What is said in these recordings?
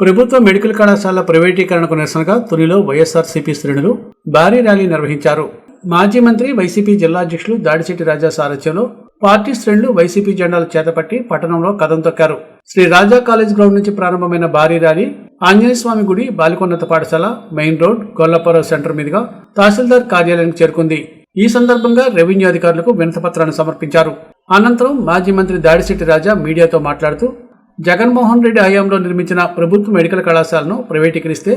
ప్రభుత్వ మెడికల్ కళాశాల ప్రైవేటీకరణకు నిరసనగా తొలిలో వైఎస్ఆర్సీపీ శ్రేణులు భారీ ర్యాలీ నిర్వహించారు. మాజీ మంత్రి వైసీపీ జిల్లా అధ్యక్షులు దాడిశెట్టి రాజా సారథ్యంలో పార్టీ శ్రేణులు వైసీపీ జెండాలు చేతపట్టి పట్టణంలో కథం తొక్కారు. శ్రీ రాజా కాలేజ్ గ్రౌండ్ నుంచి ప్రారంభమైన భారీ ర్యాలీ ఆంజనేయస్వామి గుడి బాలికోన్నత పాఠశాల మెయిన్ రోడ్ గొల్లపురం సెంటర్ మీదుగా తహసీల్దార్ కార్యాలయానికి చేరుకుంది. ఈ సందర్భంగా రెవెన్యూ అధికారులకు వినతపత్రాన్ని సమర్పించారు. అనంతరం మాజీ మంత్రి దాడిశెట్టి రాజా మీడియాతో మాట్లాడుతూ జగన్మోహన్ రెడ్డి హయాంలో నిర్మించిన ప్రభుత్వ మెడికల్ కళాశాలను ప్రైవేటీకరిస్తే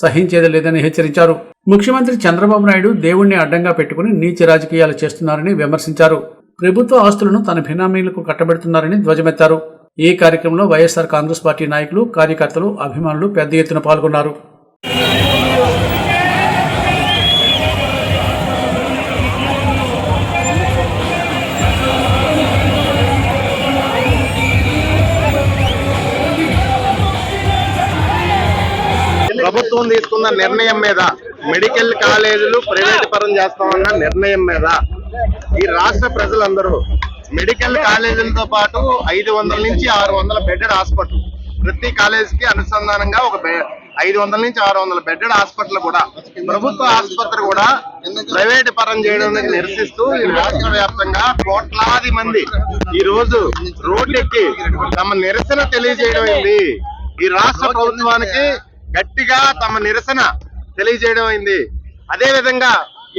సహించేది లేదని హెచ్చరించారు. ముఖ్యమంత్రి చంద్రబాబు నాయుడు దేవుణ్ణి అడ్డంగా పెట్టుకుని నీచ రాజకీయాలు చేస్తున్నారని విమర్శించారు. ప్రభుత్వ ఆస్తులను తన బినామీలకు కట్టబెడుతున్నారని ధ్వజమెత్తారు. ఈ కార్యక్రమంలో వైఎస్ఆర్ కాంగ్రెస్ పార్టీ నాయకులు కార్యకర్తలు అభిమానులు పెద్ద ఎత్తున పాల్గొన్నారు. ప్రభుత్వం తీసుకున్న నిర్ణయం మీద మెడికల్ కాలేజీలు ప్రైవేట్ పరం చేస్తామన్న నిర్ణయం మీద ఈ రాష్ట్ర ప్రజలందరూ మెడికల్ కాలేజీలతో పాటు ఐదు వందల నుంచి ఆరు వందల బెడ్డెడ్ హాస్పిటల్ ప్రతి కాలేజీకి అనుసంధానంగా ఒక ఐదు వందల నుంచి ఆరు వందల బెడ్డెడ్ హాస్పిటల్ కూడా ప్రభుత్వ ఆసుపత్రి కూడా ప్రైవేట్ పరం చేయడం నిరసిస్తూ ఈ రాష్ట్ర వ్యాప్తంగా కోట్లాది మంది ఈ రోజు రోడ్డెక్కి తమ నిరసన తెలియజేయడం ఈ రాష్ట్ర ప్రభుత్వానికి గట్టిగా తమ నిరసన తెలియజేయడం అయింది. అదే విధంగా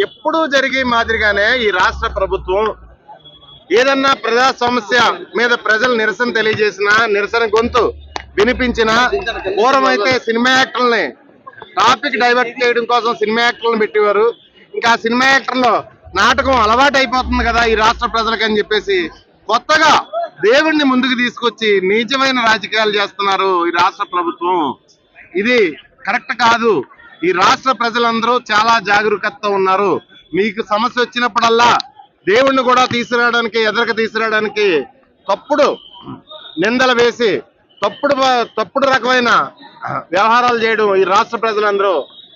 ఎప్పుడూ జరిగే మాదిరిగానే ఈ రాష్ట్ర ప్రభుత్వం ఏదన్నా ప్రజా సమస్య మీద ప్రజలు నిరసన తెలియజేసిన నిరసన గొంతు వినిపించిన పూర్వం అయితే సినిమా యాక్టర్లని టాపిక్ డైవర్ట్ చేయడం కోసం సినిమా యాక్టర్లను పెట్టేవారు. ఇంకా సినిమా యాక్టర్లో నాటకం అలవాటు అయిపోతుంది కదా ఈ రాష్ట్ర ప్రజలకు అని చెప్పేసి కొత్తగా దేవుణ్ణి ముందుకు తీసుకొచ్చి నీచమైన రాజకీయాలు చేస్తున్నారు ఈ రాష్ట్ర ప్రభుత్వం. ఇది కరెక్ట్ కాదు. ఈ రాష్ట్ర ప్రజలందరూ చాలా జాగరూకత ఉన్నారు. మీకు సమస్య వచ్చినప్పుడల్లా దేవుణ్ణి కూడా తీసుకురావడానికి ఎదరక తీసుకురావడానికి తప్పుడు నిందలు వేసి తప్పుడు తప్పుడు రకమైన వ్యవహారాలు చేయడం ఈ రాష్ట్ర ప్రజలందరూ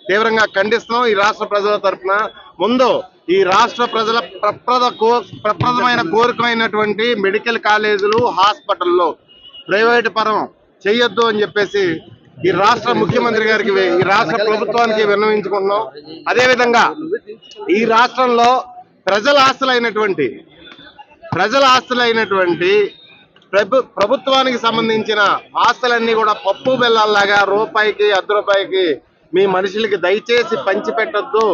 తీవ్రంగా ఖండిస్తున్నాం. ఈ రాష్ట్ర ప్రజల తరఫున ముందు ఈ రాష్ట్ర ప్రజల ప్రప్రద కో ప్రప్రదమైన కోరికమైనటువంటి మెడికల్ కాలేజీలు హాస్పిటల్లో ప్రైవేట్ పరం చేయొద్దు అని చెప్పేసి ఈ రాష్ట్ర ముఖ్యమంత్రి గారికి ఈ రాష్ట్ర ప్రభుత్వానికి విన్నవించుకుంటున్నాం. అదేవిధంగా ఈ రాష్ట్రంలో ప్రజల ఆస్తులైనటువంటి ప్రజల ఆస్తులైనటువంటి ప్రభు ప్రభుత్వానికి సంబంధించిన ఆస్తులన్నీ కూడా పప్పు బెల్లాల్లాగా రూపాయికి అర్ధ రూపాయికి మీ మనుషులకి దయచేసి పంచిపెట్టద్దు.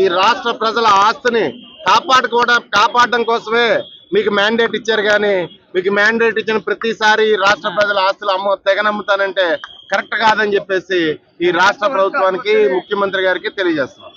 ఈ రాష్ట్ర ప్రజల ఆస్తిని కాపాడుకోవడం కాపాడడం కోసమే మీకు మ్యాండేట్ ఇచ్చారు కానీ మీకు మ్యాండేట్ ఇచ్చిన ప్రతిసారి ఈ రాష్ట్ర ప్రజల ఆస్తులు అమ్మ తెగనమ్ముతానంటే కరెక్ట్ కాదని చెప్పేసి ఈ రాష్ట్ర ప్రభుత్వానికి ముఖ్యమంత్రి గారికి తెలియజేస్తున్నాం.